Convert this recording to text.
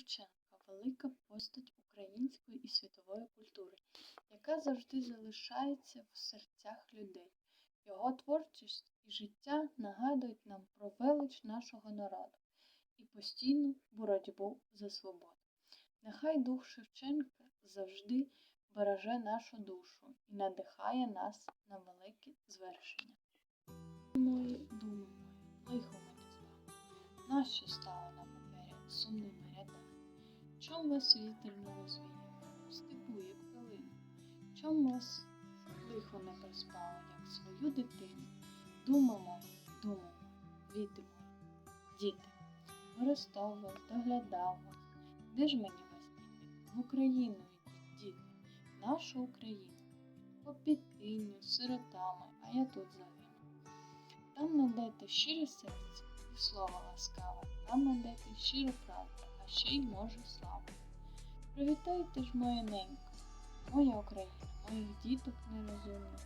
Шевченка велика постать української і світової культури, яка завжди залишається в серцях людей. Його творчість і життя нагадують нам про велич нашого народу і постійну боротьбу за свободу. Нехай дух Шевченка завжди береже нашу душу і надихає нас на великі звершення. Мої думи лихо мені з вами, нащо стало на папері сумними? Чом вас вітер не розвіяв, в степу, як калину? Чом вас лихо не приспало, як свою дитину? Думамо, думамо, діти мої, діти, виростав вас, доглядав вас. Де ж мені вас діти? В Україну йдіть, діти, нашу Україну. По підтинню, сиротами, а я тут загину. Там найдете щире серце і слово ласкаве, там найдете щиру правду, ще й може славу. Привітайте ж моя ненька, моя Україна, моїх діток нерозумних,